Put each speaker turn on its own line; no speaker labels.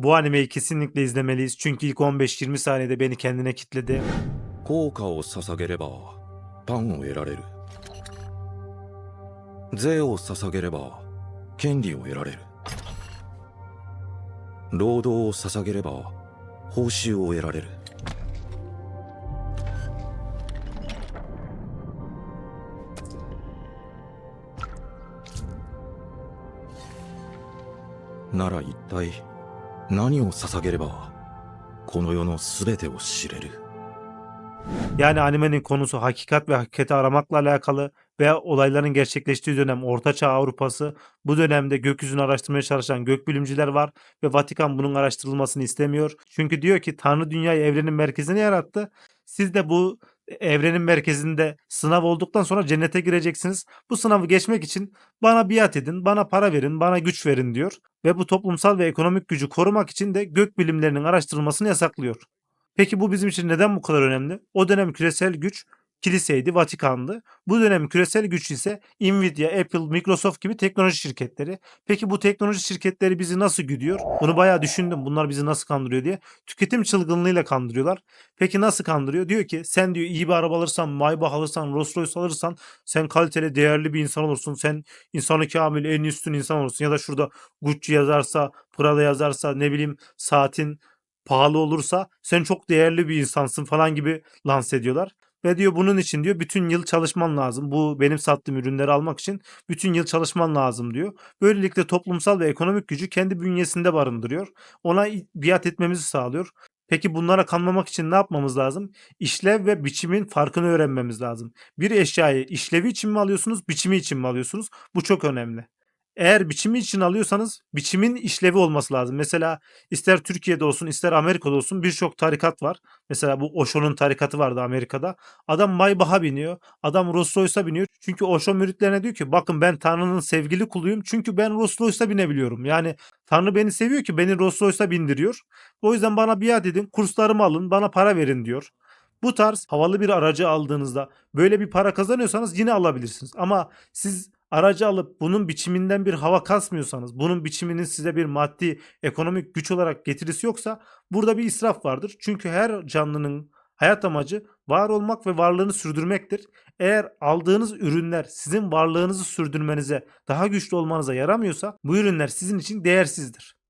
Bu animeyi kesinlikle izlemeliyiz. Çünkü ilk 15-20 saniyede beni kendine kitledi.
効果を捧げればパンを得られる税を捧げれば権利を得られる労働を捧げれば報酬を得られる なら一体 何を捧げればこの世の全てを知れる
Yani animenin konusu hakikat ve hakikati aramakla alakalı veya olayların gerçekleştiği dönem Ortaçağ Avrupası. Bu dönemde gökyüzünü araştırmaya çalışan gökbilimciler var ve Vatikan bunun araştırılmasını istemiyor. Çünkü diyor ki Tanrı dünyayı evrenin merkezine yarattı. Siz de bu evrenin merkezinde sınav olduktan sonra cennete gireceksiniz. Bu sınavı geçmek için bana biat edin, bana para verin, bana güç verin diyor. Ve bu toplumsal ve ekonomik gücü korumak için de gök bilimlerinin araştırılmasını yasaklıyor. Peki bu bizim için neden bu kadar önemli? O dönem küresel güç kiliseydi, Vatikan'dı. Bu dönem küresel güç ise Nvidia, Apple, Microsoft gibi teknoloji şirketleri. Peki bu teknoloji şirketleri bizi nasıl güdüyor? Bunu bayağı düşündüm. Bunlar bizi nasıl kandırıyor diye. Tüketim çılgınlığıyla kandırıyorlar. Peki nasıl kandırıyor? Diyor ki sen diyor iyi bir araba alırsan, Maybach alırsan, Rolls Royce alırsan sen kaliteli, değerli bir insan olursun. Sen insanı kamil, en üstün insan olursun. Ya da şurada Gucci yazarsa, Prada yazarsa, ne bileyim saatin pahalı olursa sen çok değerli bir insansın falan gibi lanse ediyorlar. Ve diyor bunun için diyor bütün yıl çalışman lazım. Bu benim sattığım ürünleri almak için bütün yıl çalışman lazım diyor. Böylelikle toplumsal ve ekonomik gücü kendi bünyesinde barındırıyor. Ona biat etmemizi sağlıyor. Peki bunlara kanmamak için ne yapmamız lazım? İşlev ve biçimin farkını öğrenmemiz lazım. Bir eşyayı işlevi için mi alıyorsunuz, biçimi için mi alıyorsunuz? Bu çok önemli. Eğer biçimi için alıyorsanız biçimin işlevi olması lazım. Mesela ister Türkiye'de olsun ister Amerika'da olsun birçok tarikat var. Mesela bu Osho'nun tarikatı vardı Amerika'da. Adam Maybach'a biniyor. Adam Rolls Royce'a biniyor. Çünkü Osho müritlerine diyor ki bakın ben Tanrı'nın sevgili kuluyum. Çünkü ben Rolls Royce'a binebiliyorum. Yani Tanrı beni seviyor ki beni Rolls Royce'a bindiriyor. O yüzden bana biat edin kurslarımı alın bana para verin diyor. Bu tarz havalı bir aracı aldığınızda böyle bir para kazanıyorsanız yine alabilirsiniz. Ama siz aracı alıp bunun biçiminden bir hava kasmıyorsanız, bunun biçiminin size bir maddi, ekonomik güç olarak getirisi yoksa burada bir israf vardır. Çünkü her canlının hayat amacı var olmak ve varlığını sürdürmektir. Eğer aldığınız ürünler sizin varlığınızı sürdürmenize, daha güçlü olmanıza yaramıyorsa bu ürünler sizin için değersizdir.